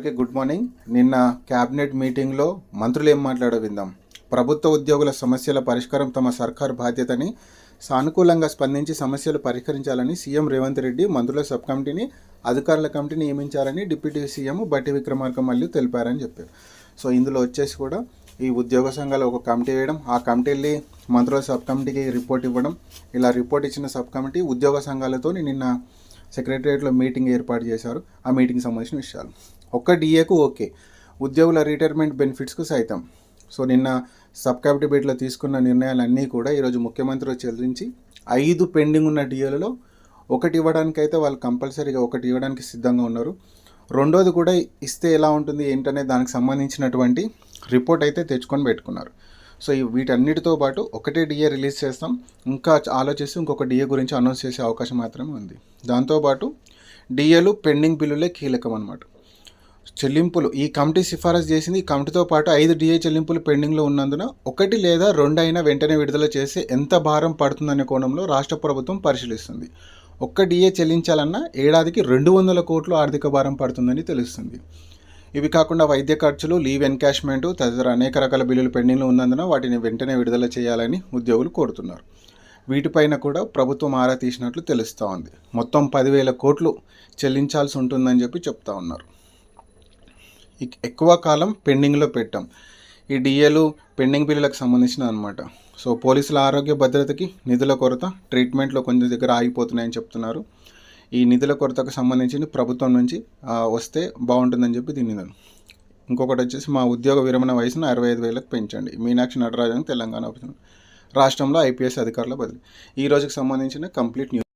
అందరికీ good morning. నిన్న cabinet మీటింగ్లో మంత్రులు ఏం మాట్లాడో విందాం. ప్రభుత్వ ఉద్యోగుల సమస్యల పరిష్కారం తమ సర్కార్ బాధ్యతని సానుకూలంగా స్పందించి సమస్యలు పరిష్కరించాలని సీఎం రేవంత్ రెడ్డి మంత్రుల సబ్ కమిటీని అధికారుల కమిటీని నియమించాలని డిప్యూటీ సీఎం బట్టి విక్రమార్క మళ్ళీ తెలిపారని చెప్పారు. సో ఇందులో వచ్చేసి కూడా ఈ ఉద్యోగ సంఘాలు ఒక కమిటీ వేయడం ఆ కమిటీ వెళ్ళి మంత్రుల సబ్ కమిటీకి రిపోర్ట్ ఇవ్వడం ఇలా రిపోర్ట్ ఇచ్చిన సబ్ కమిటీ ఉద్యోగ సంఘాలతో నిన్న సెక్రటరియట్లో మీటింగ్ ఏర్పాటు చేశారు. ఆ మీటింగ్ సంబంధించిన విషయాలు. ఒక్క డిఏకు ఓకే. ఉద్యోగుల రిటైర్మెంట్ బెనిఫిట్స్కు సైతం. సో నిన్న సబ్ కమిటీ బీట్లో తీసుకున్న నిర్ణయాలన్నీ కూడా ఈరోజు ముఖ్యమంత్రి చెల్లించి ఐదు పెండింగ్ ఉన్న డిఏలలో ఒకటి ఇవ్వడానికైతే వాళ్ళు కంపల్సరీగా ఒకటి ఇవ్వడానికి సిద్ధంగా ఉన్నారు. రెండోది కూడా ఇస్తే ఎలా ఉంటుంది ఏంటనే దానికి సంబంధించినటువంటి రిపోర్ట్ అయితే తెచ్చుకొని పెట్టుకున్నారు. సో ఈ వీటన్నిటితో పాటు ఒకటే డిఏ రిలీజ్ చేస్తాం. ఇంకా ఆలోచిస్తే ఇంకొక డిఏ గురించి అనౌన్స్ చేసే అవకాశం మాత్రమే ఉంది. దాంతోపాటు డిఏలు పెండింగ్ బిల్లులే కీలకం అనమాట చెల్లింపులు ఈ కమిటీ సిఫారసు చేసింది. ఈ కమిటీతో పాటు ఐదు డిఏ చెల్లింపులు పెండింగ్లో ఉన్నందున ఒకటి లేదా రెండు అయినా వెంటనే విడుదల చేసి ఎంత భారం పడుతుందనే కోణంలో రాష్ట్ర ప్రభుత్వం పరిశీలిస్తుంది. ఒక్క డిఏ చెల్లించాలన్నా ఏడాదికి రెండు వందల కోట్లు ఆర్థిక భారం పడుతుందని తెలుస్తుంది. ఇవి కాకుండా వైద్య ఖర్చులు లీవ్ ఎన్కాష్మెంట్ తదితర అనేక రకాల బిల్లులు పెండింగ్లో ఉన్నందున వాటిని వెంటనే విడుదల చేయాలని ఉద్యోగులు కోరుతున్నారు. వీటిపైన కూడా ప్రభుత్వం ఆరా తీసినట్లు తెలుస్తూ ఉంది మొత్తం పదివేల కోట్లు చెల్లించాల్సి ఉంటుందని చెప్పి చెప్తా ఉన్నారు. ఎక్కువ కాలం పెండింగ్లో పెట్టాం. ఈ డిఏలు పెండింగ్ బిల్లులకు సంబంధించిన అనమాట సో పోలీసుల ఆరోగ్య భద్రతకి నిధుల కొరత ట్రీట్మెంట్లో కొంచెం దగ్గర ఆగిపోతున్నాయని చెప్తున్నారు. ఈ నిధుల కొరతకు సంబంధించి ప్రభుత్వం నుంచి వస్తే బాగుంటుందని చెప్పి దీన్ని ఇంకొకటి వచ్చేసి మా ఉద్యోగ విరమణ వయసును అరవై ఐదు వేలకు పెంచండి. మీనాక్షి నటరాజన్ తెలంగాణ రాష్ట్రంలో ఐపీఎస్ అధికారుల బదిలీ. ఈ రోజుకి సంబంధించిన కంప్లీట్ న్యూస్